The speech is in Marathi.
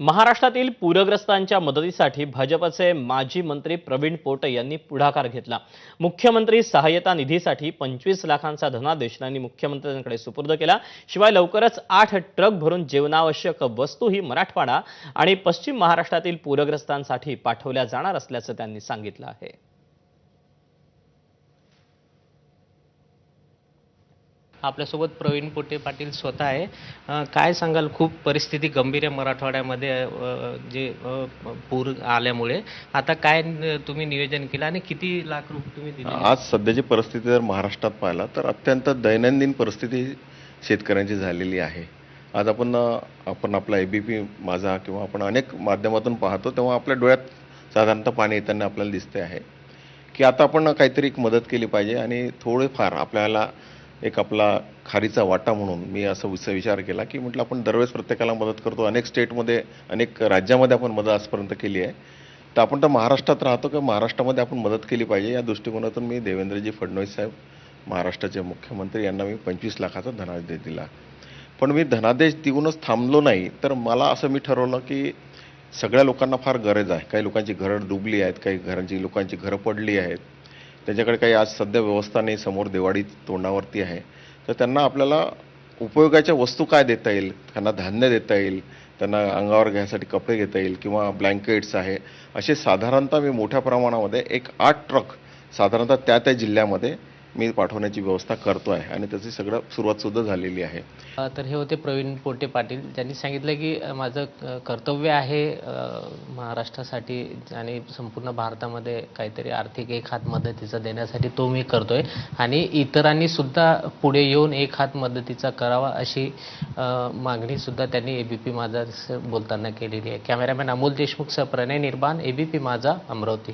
महाराष्ट्रातील पूरग्रस्तांच्या मदतीसाठी भाजपचे माजी मंत्री प्रवीण पोटे यांनी पुढाकार घेतला. मुख्यमंत्री सहाय्यता निधीसाठी पंचवीस लाखांचा धनादेश त्यांनी मुख्यमंत्र्यांकडे सुपूर्द केला. शिवाय लवकरच आठ ट्रक भरून जीवनावश्यक वस्तूही मराठवाडा आणि पश्चिम महाराष्ट्रातील पूरग्रस्तांसाठी पाठवल्या जाणार असल्याचं त्यांनी सांगितलं आहे. आपल्यासोबत प्रवीण पोटे पाटील स्वतः आहे. काय सांगाल? खूप परिस्थिती गंभीर आहे मराठवाड्यामध्ये जे पूर आल्यामुळे. आता काय तुम्ही नियोजन केलं आणि किती लाख रुपये तुम्ही दिले? आज सध्याची परिस्थिती जर महाराष्ट्रात पाहिला तर अत्यंत दैनंदिन परिस्थिती शेतकऱ्यांची झालेली आहे. आज आपण आपण आपला ए बी पी माझा किंवा आपण अनेक माध्यमातून पाहतो तेव्हा आपल्या डोळ्यात साधारणतः पाणी येताना आपल्याला दिसते आहे. की आता आपण काहीतरी एक मदत केली पाहिजे आणि थोडेफार आपल्याला एक आपला खारीचा वाटा म्हणून मी असं विस- विचार केला की म्हटलं आपण दरवेळेस प्रत्येकाला मदत करतो. अनेक स्टेटमध्ये अनेक राज्यामध्ये आपण मदत आजपर्यंत केली आहे. तर आपण तर महाराष्ट्रात राहतो किंवा महाराष्ट्रामध्ये आपण मदत केली पाहिजे. या दृष्टिकोनातून मी देवेंद्रजी फडणवीस साहेब महाराष्ट्राचे मुख्यमंत्री यांना मी पंचवीस लाखाचा धनादेश दिला. पण मी धनादेश देऊनच थांबलो नाही. तर मला असं मी ठरवलं की सगळ्या लोकांना फार गरज आहे. काही लोकांची घरं डुबली आहेत काही घरांची लोकांची घरं पडली आहेत. त्याच्याकडे काही आज सध्या व्यवस्था नाही समोर दिवाळी तोंडावरती आहे. तर त्यांना आपल्याला उपयोगाच्या वस्तू काय देता येईल? त्यांना धान्य देता येईल त्यांना अंगावर घ्यायसाठी कपडे घेता येईल किंवा ब्लँकेट्स आहे. असे साधारणतः मी मोठ्या प्रमाणामध्ये एक आठ ट्रक साधारणतः त्या त्या जिल्ह्यामध्ये मी पाठवण्याची व्यवस्था करतो आहे आणि त्याची सगळं सुरुवातसुद्धा झालेली आहे. तर हे होते प्रवीण पोटे पाटील ज्यांनी सांगितलं की माझं कर्तव्य आहे महाराष्ट्रासाठी आणि संपूर्ण भारतामध्ये काहीतरी आर्थिक एक हात मदतीचा देण्यासाठी तो मी करतोय. आणि इतरांनी सुद्धा पुढे येऊन एक हात मदतीचा करावा अशी मागणी सुद्धा त्यांनी एबीपी माझा बोलताना केलेली आहे. कॅमेरामॅन अमोल देशमुखसह प्रणय निर्बाण एबीपी माझा अमरावती.